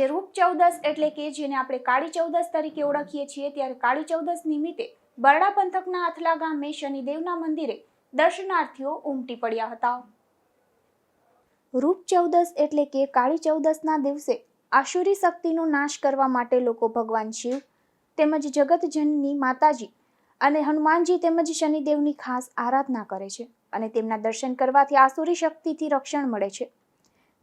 આજે રૂપ ચૌદસ એટલે કે જેને આપણે કાળી ચૌદસ તરીકે ઓળખીએ છીએ, ત્યારે કાળી ચૌદસ નિમિત્તે બરડા પંથકના આથલા ગામે શનિદેવના મંદિરે દર્શનાર્થીઓ ઉમટી પડ્યા હતા. રૂપ ચૌદસ એટલે કે કાળી ચૌદસના દિવસે આશુરી શક્તિનો નાશ કરવા માટે લોકો ભગવાન શિવ તેમજ જગતજનની માતાજી અને હનુમાનજી તેમજ શનિદેવની ખાસ આરાધના કરે છે અને તેમના દર્શન કરવાથી આસુરી શક્તિથી રક્ષણ મળે છે.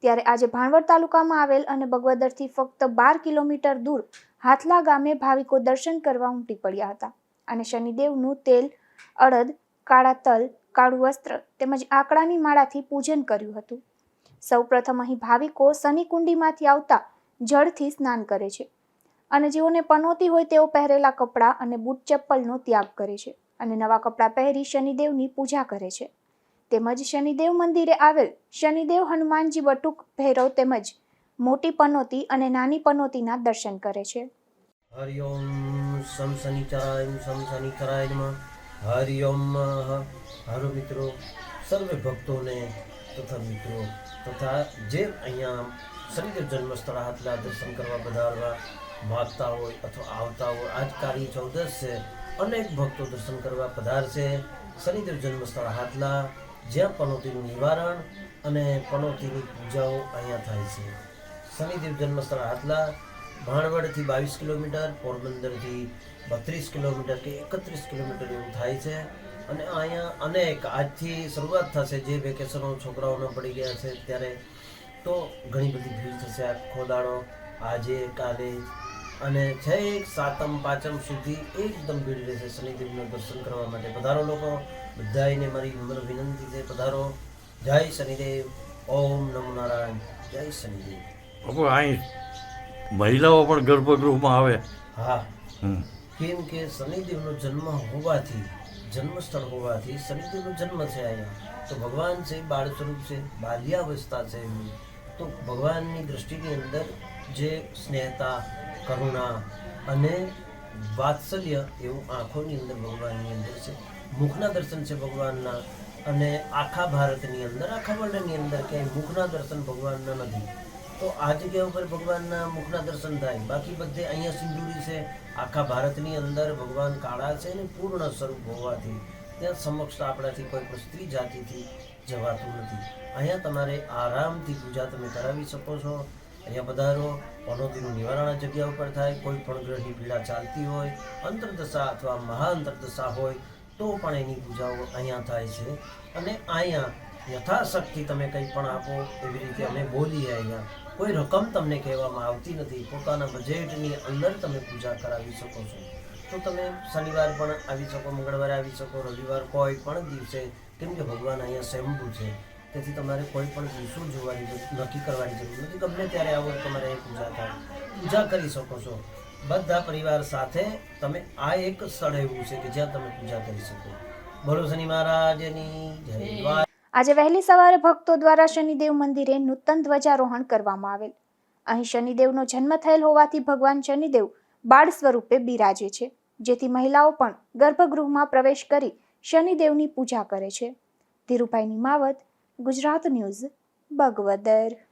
ત્યારે આજે ભાણવડ તાલુકામાં આવેલ અને બગવદરથી ફક્ત બાર કિલોમીટર દૂર હાથલા ગામે ભાવિકો દર્શન કરવા ઉમટી પડ્યા હતા. અને શનિદેવનું તેલ, અડદ, કાળા તલ, કાળું વસ્ત્ર તેમજ આંકડાની માળાથી પૂજન કર્યું હતું. સૌપ્રથમ અહીં ભાવિકો શનિકુંડીમાંથી આવતા જળથી સ્નાન કરે છે. અને જેઓને પનોતી હોય તેઓ પહેરેલા કપડાં અને બૂટ ચપ્પલનો ત્યાગ કરે છે. અને નવા કપડાં પહેરી શનિદેવની પૂજા કરે છે. તેમજ શનિદેવ મંદિરે આવેલ શનિદેવ હનુમાનજી બટુક ભૈરવ તેમજ મોટી પનોતી અને નાની પનોતીના દર્શન કરે છે. હરિઓમ સમ શનિચરાય સમ શનિચરાય નમઃ. હરિઓમ મિત્રો, સર્વે ભક્તોને તથા મિત્રો, તથા જે અહીંયા શનિદેવ જન્મસ્થળ હાથલા દર્શન કરવા પધારવા માગતા હોય અથવા આવતા હોય, આજ કાર્ય ચૌદસ છે અનેક ભક્તો દર્શન કરવા પધારશે. શનિદેવ જન્મસ્થળ હાથલા જ્યાં પનોતીનું નિવારણ અને પનોતીની પૂજાઓ અહીંયા થાય છે. શનિદેવ જન્મસ્થળ હાથલા ભાણવડથી બાવીસ કિલોમીટર, પોરબંદરથી બત્રીસ કિલોમીટર કે એકત્રીસ કિલોમીટર એવું થાય છે. અને અહીંયા અનેક આજથી શરૂઆત થશે જે વેકેશનો છોકરાઓને પડી ગયા છે ત્યારે તો ઘણી બધી ભીડ થશે આખો દાડો આજે, કાલે અને છેક સાતમ, પાંચમ સુધી એકદમ ભીડ રહેશે શનિદેવનું દર્શન કરવા માટે. પધારો લોકો બધાને મારી નમ્ર વિનંતી છે પધારો. જય શનિદેવ. ઓમ નમો નારાયણ. જય શનિદેવ. અહીં મહિલાઓ પણ ગર્ભગૃહમાં આવે. હા. કેમ કે શનિદેવનો જન્મ હોવાથી જન્મસ્થળ હોવાથી શનિદેવનો જન્મ છે અહીંયા. તો ભગવાન છે બાળ સ્વરૂપ છે બાલ્યાવસ્થા છે તો ભગવાનની દૃષ્ટિની અંદર જે સ્નેહતા કરુણા અને વાત્સલ્ય એવું આંખોની અંદર ભગવાનની અંદર છે. મુખના દર્શન છે ભગવાનના અને આખા ભારતની અંદર, આખા વર્લ્ડની અંદર ક્યાંય મુખના દર્શન ભગવાનના નથી. તો આ જગ્યા ઉપર ભગવાનના મુખના દર્શન થાય. બાકી બધે અહીંયા સિંધુરી છે, આખા ભારતની અંદર ભગવાન કાળા છે અને પૂર્ણ સ્વરૂપ હોવાથી ત્યાં સમક્ષ આપણાથી કોઈ પણ સ્ત્રી જાતિથી જવાતું નથી. અહીંયા તમારે આરામથી પૂજા તમે કરાવી શકો છો. અહીંયા પધારો. પનોતીનું નિવારણ આ જગ્યા ઉપર થાય. કોઈ પણ ગ્રહની પીડા ચાલતી હોય, અંતરદશા અથવા મહાઅંતરદશા હોય, તો પણ એની પૂજાઓ અહીંયા થાય છે. અને અહીંયા યથાશક્તિ તમે કંઈ પણ આપો એવી રીતે અમે બોલીએ અહીંયા. કોઈ રકમ તમને કહેવામાં આવતી નથી. પોતાના બજેટની અંદર તમે પૂજા કરાવી શકો છો. તો તમે શનિવાર પણ આવી શકો, મંગળવારે આવી શકો, રવિવાર કોઈ પણ દિવસે. કેમ કે ભગવાન અહીંયા સ્વયંભૂ છે. તેથી તમારે કોઈ પણ દિવસો જોવાની નક્કી કરવાની જરૂર નથી. ગમે ત્યારે આવો તમારે અહીં પૂજા થાય. પૂજા કરી શકો છો. બધા પરિવાર સાથે તમે આ એક સ્થળ એવું છે કે જ્યાં તમે પૂજા કરી શકો. બોલો શનિ મહારાજની જય આજે વહેલી સવારે ભક્તો દ્વારા શનિદેવ મંદિરે નૂતન ધ્વજારોહણ કરવામાં આવેલ. અહીં શનિદેવનો જન્મ થયેલ હોવાથી ભગવાન શનિદેવ બાળ સ્વરૂપે બિરાજે છે જેથી મહિલાઓ પણ ગર્ભગૃહમાં પ્રવેશ કરી શનિદેવની પૂજા કરે છે. ધીરુભાઈની માવત ગુજરાત ન્યૂઝ બગવદર.